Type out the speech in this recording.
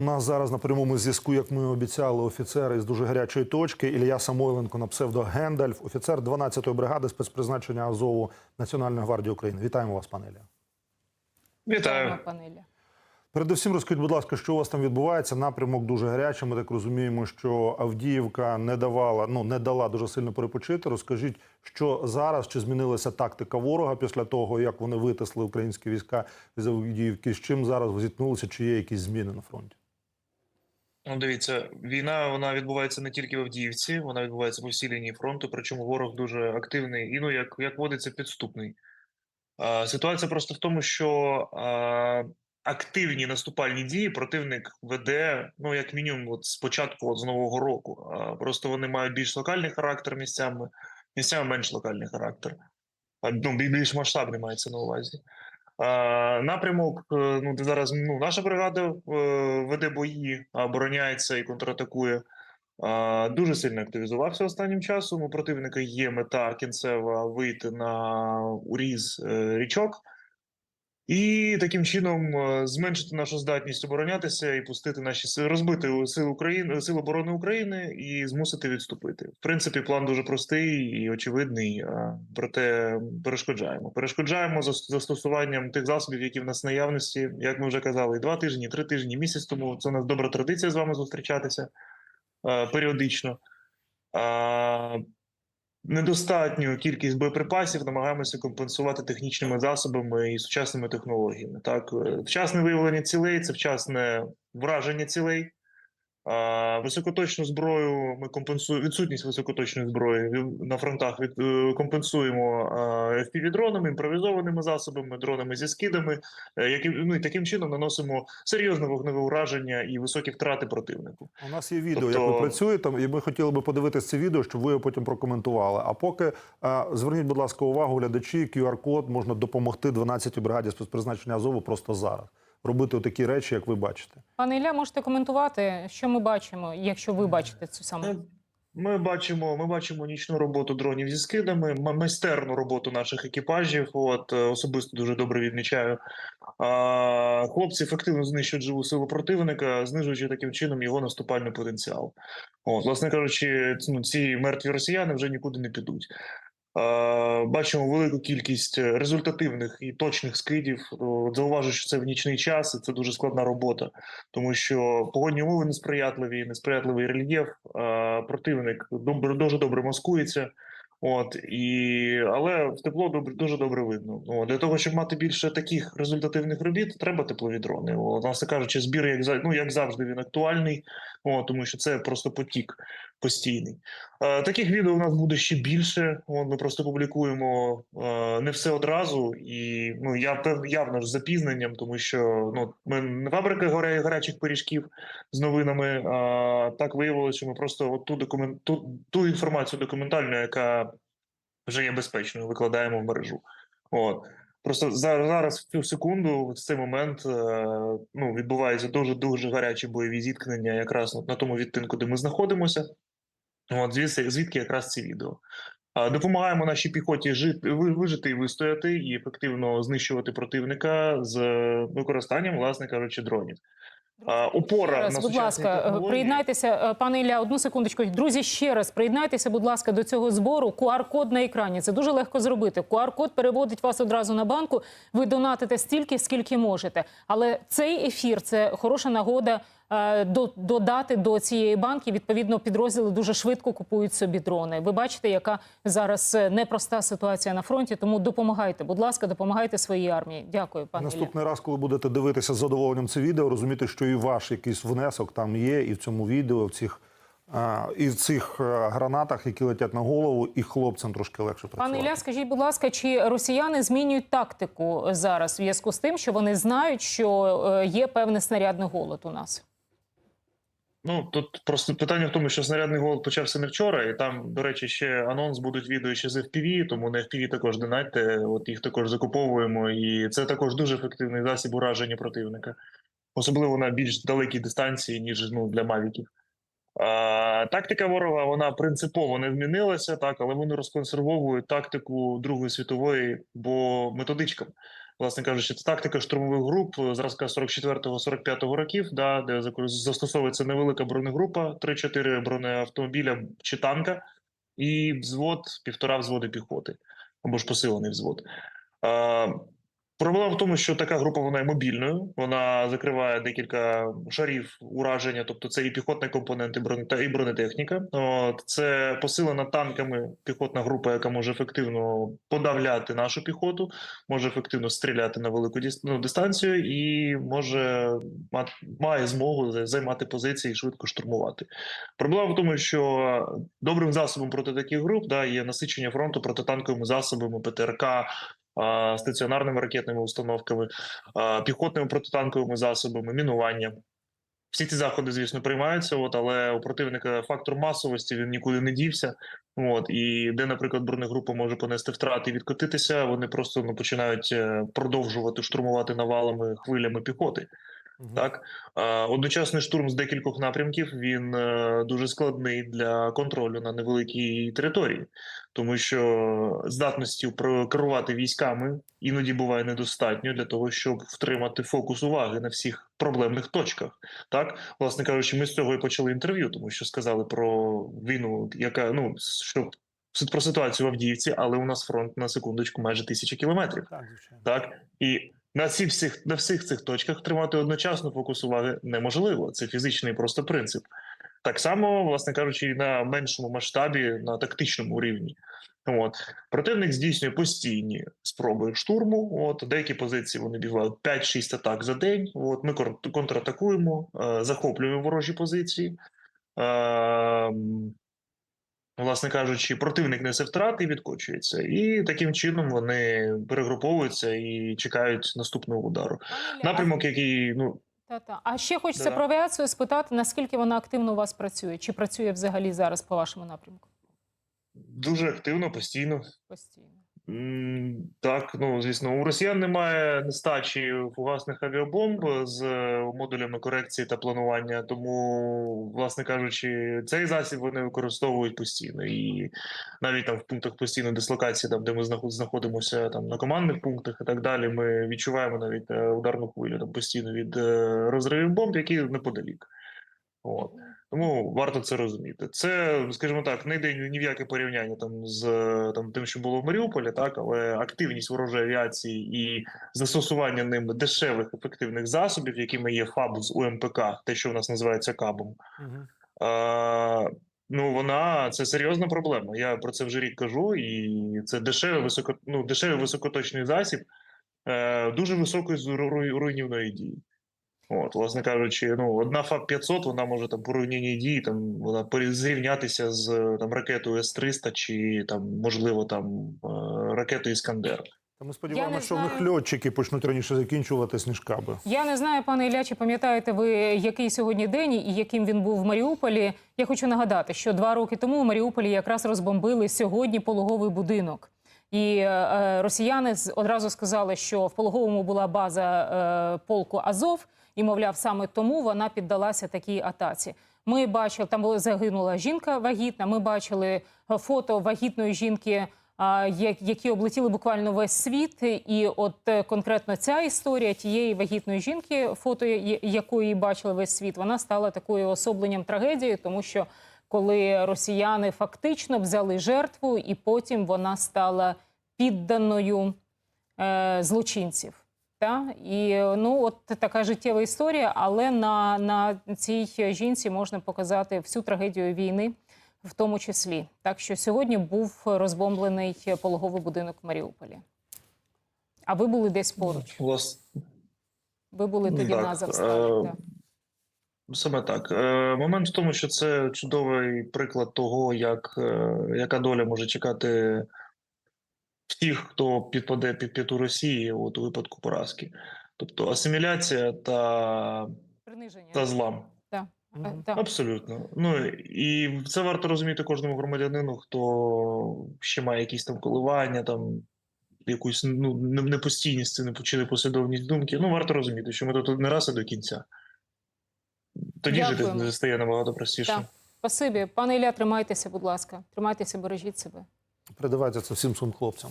У нас зараз на прямому зв'язку, як ми обіцяли, офіцер із дуже гарячої точки Ілля Самойленко на псевдо Гендальф, офіцер 12-ї бригади спецпризначення Азову Національної гвардії України. Вітаємо вас, пане Ілля. Вітаю. панелі. Передусім, розкажіть, будь ласка, що у вас там відбувається? Напрямок дуже гарячий. Ми так розуміємо, що Авдіївка не давала, ну не дала дуже сильно перепочити. Розкажіть, що зараз чи змінилася тактика ворога після того, як вони витисли українські війська з Авдіївки? З чим зараз зіткнулися? Чи є якісь зміни на фронті? Ну, дивіться, війна вона відбувається не тільки в Авдіївці, вона відбувається по всій лінії фронту. Причому ворог дуже активний і ну як, як водиться, підступний. А, ситуація просто в тому, що а, активні наступальні дії противник веде, ну як мінімум, от з початку от, з нового року. А, просто вони мають більш локальний характер місцями, місцями менш локальний характер. А, ну, більш масштабний мається на увазі. Напрямок, е, ну де зараз ну, наша бригада е, веде бої, обороняється і контратакує. Дуже сильно активізувався останнім часом. У противника є мета кінцева вийти на уріз е, річок. І таким чином е, зменшити нашу здатність оборонятися і пустити наші сили, розбити сили України, сили оборони України і змусити відступити. В принципі, план дуже простий і очевидний. Проте перешкоджаємо. Перешкоджаємо за застосуванням тих засобів, які в нас наявності, як ми вже казали, два тижні, три тижні, місяць тому. Це у нас добра традиція з вами зустрічатися е, періодично. Недостатню кількість боєприпасів намагаємося компенсувати технічними засобами і сучасними технологіями. Так, Е, вчасне виявлення цілей це вчасне враження цілей. А, високоточну зброю ми компенсуємо відсутність високоточної зброї на фронтах. Від е, компенсуємо FPV-дронами, імпровізованими засобами, дронами зі скидами, е, які ну і таким чином наносимо серйозне вогневе ураження і високі втрати противнику. У нас є відео, як ви Тобто- працюєте, і ми хотіли би подивитися це відео, щоб ви його потім прокоментували. А поки е, зверніть, будь ласка, увагу глядачі, QR-код можна допомогти 12-й бригаді спецпризначення Азову просто зараз. Робити такі речі, як ви бачите. Пане Ілля, можете коментувати, що ми бачимо, якщо ви бачите цю саму. Ми, бачимо, ми бачимо нічну роботу дронів зі скидами, майстерну роботу наших екіпажів. От е, особисто дуже добре відмічаю. А, хлопці ефективно знищують живу силу противника, знижуючи таким чином його наступальний потенціал. От, власне кажучи, ну, ці мертві росіяни вже нікуди не підуть. Е, Бачимо велику кількість результативних і точних скидів. Зауважу, що це в нічний час, і це дуже складна робота, тому що погодні умови несприятливі, несприятливий рельєф. е, Противник дуже добре маскується. От і але в тепло добре дуже добре видно. От, для того, щоб мати більше таких результативних робіт, треба теплові дрони. От, власне кажучи, збір як ну, як завжди він актуальний, от, тому що це просто потік постійний. Е, Таких відео у нас буде ще більше. Ми просто публікуємо е, не все одразу, і ну я явно ж запізненням, тому що ну ми не фабрика горя- гарячих пиріжків з новинами. А так виявилося, що ми просто от ту документ ту, ту інформацію документальну, яка вже є безпечною, викладаємо в мережу. От. Просто зараз в цю секунду, в цей момент, е, ну відбуваються дуже дуже гарячі бойові зіткнення, якраз на тому відтинку, де ми знаходимося. От звідси, звідки якраз ці відео. Допомагаємо нашій піхоті жити, вижити і вистояти, і ефективно знищувати противника з е, використанням, власне кажучи, дронів. Опора Ще раз, на будь ласка, е, технології. приєднайтеся, е, пане Ілля, одну секундочку. Друзі, ще раз приєднайтеся, будь ласка, до цього збору. QR-код на екрані. Це дуже легко зробити. QR-код переводить вас одразу на банку. Ви донатите стільки, скільки можете. Але цей ефір це хороша нагода додати до цієї банки. Відповідно, підрозділи дуже швидко купують собі дрони. Ви бачите, яка зараз е, непроста ситуація на фронті. Тому допомагайте, будь ласка, допомагайте своїй армії. Дякую, пане Ілля. Наступний раз, коли будете дивитися з задоволенням це відео, розуміти, що і ваш якийсь внесок там є, і в цьому відео, в цих, і в цих е, гранатах, які летять на голову, і хлопцям трошки легше працювати. Пане Ілля, скажіть, будь ласка, чи росіяни змінюють тактику зараз в зв'язку з тим, що вони знають, що е, є певний снарядний голод у нас? Ну тут просто питання в тому, що снарядний голод почався не вчора, і там, до речі, ще анонс будуть відео ще з FPV, тому на FPV також донайте. От їх також закуповуємо, і це також дуже ефективний засіб ураження противника, особливо на більш далекій дистанції, ніж ну для мавіків. А, тактика ворога вона принципово не змінилася, так, але вони розконсервовують тактику Другої світової, бо методичкам. Власне кажучи, це тактика штурмових груп е, зразка 44-45 років, да, де застосовується невелика бронегрупа, 3-4 бронеавтомобіля чи танка, і взвод, півтора взводи піхоти, або ж посилений взвод. Проблема в тому, що така група вона є мобільною, вона закриває декілька шарів ураження, тобто це і піхотні компоненти, і бронетехніка. От, це посилена танками піхотна група, яка може ефективно подавляти нашу піхоту, може ефективно стріляти на велику ну, дистанцію і може має змогу займати позиції і швидко штурмувати. Проблема в тому, що добрим засобом проти таких груп да, є насичення фронту протитанковими засобами ПТРК, стаціонарними ракетними установками, піхотними протитанковими засобами, мінуванням. Всі ці заходи, звісно, приймаються, от, але у противника фактор масовості він нікуди не дівся. От, і де, наприклад, бронегрупа може понести втрати і відкотитися, вони просто ну, починають е, продовжувати штурмувати навалами хвилями піхоти. Так одночасний штурм з декількох напрямків він е, дуже складний для контролю на невеликій території, тому що здатності керувати військами іноді буває недостатньо для того, щоб втримати фокус уваги на всіх проблемних точках. Так, власне кажучи, ми з цього і почали інтерв'ю, тому що сказали про війну, яка ну що про ситуацію в Авдіївці, але у нас фронт на секундочку майже тисяча кілометрів. Так. Так і на ці всіх на всіх цих точках тримати одночасно фокус уваги неможливо. Це фізичний просто принцип. Так само, власне кажучи, і на меншому масштабі, на тактичному рівні. От противник здійснює постійні спроби штурму. От деякі позиції вони бувають 5-6 атак за день. От ми кон- контратакуємо, е, захоплюємо ворожі позиції. Власне кажучи, противник несе втрати і відкочується, і таким чином вони перегруповуються і чекають наступного удару. Напрямок, який ну та-та. а ще хочеться Да-да. про авіацію спитати, наскільки вона активно у вас працює? Чи працює взагалі зараз по вашому напрямку? дуже активно, постійно. Постійно. Так, ну звісно, у росіян немає нестачі фугасних авіабомб з е, модулями корекції та планування. Тому, власне кажучи, цей засіб вони використовують постійно. І навіть там в пунктах постійної дислокації, там де ми знаходимося, там на командних пунктах і так далі, ми відчуваємо навіть е, ударну хвилю там постійно від е, розривів бомб, які неподалік. От. Тому варто це розуміти. Це, скажімо так, не йде ні в яке порівняння там з там тим, що було в Маріуполі, так але активність ворожої авіації і застосування ним дешевих ефективних засобів, якими є ФАБ з УМПК, те, що в нас називається КАБом. Мгм. А, ну вона це серйозна проблема. Я про це вже рік кажу, і це дешевий високо, ну, дешевий високоточний засіб е, дуже високої руйнівної дії. От, власне кажучи, ну одна ФАП 500 вона може там по дії там вона зрівнятися з там ракетою С-300 чи там можливо там е, ракетою Іскандер. Та ми сподіваємося, що в них льотчики почнуть раніше закінчуватись, ніж каби. Я не знаю, пане Ілля, чи пам'ятаєте ви, який сьогодні день і яким він був в Маріуполі. Я хочу нагадати, що два роки тому у Маріуполі якраз розбомбили сьогодні пологовий будинок. І е, росіяни з- одразу сказали, що в пологовому була база е, полку Азов, і мовляв, саме тому вона піддалася такій атаці. Ми бачили, там була загинула жінка вагітна. Ми бачили е, фото вагітної жінки, які облетіли буквально весь світ. І от е, конкретно ця історія тієї вагітної жінки, фото якої бачили весь світ, вона стала такою особленням трагедії, тому що коли росіяни фактично взяли жертву, і потім вона стала підданою е, злочинців. Та? І ну, от така життєва історія, але на, на цій жінці можна показати всю трагедію війни, в тому числі. Так що сьогодні був розбомблений пологовий будинок в Маріуполі. А ви були десь поруч? Влас... Ви були тоді Так, на е, так. Саме так. Е, момент в тому, що це чудовий приклад того, як, е, яка доля може чекати всіх, хто підпаде під п'яту Росії от, у випадку поразки. Тобто асиміляція та, Приниження. та злам. Е. Абсолютно. Ну і це варто розуміти кожному громадянину, хто ще має якісь там коливання, там якусь ну не- непостійність не чи непослідовність думки. Ну варто розуміти, що ми тут не раз і до кінця. Тоді Дякуємо. жити стає набагато простіше. Так. Спасибі. Пане Ілля, тримайтеся, будь ласка. Тримайтеся, бережіть себе. Передавайте це всім своїм хлопцям.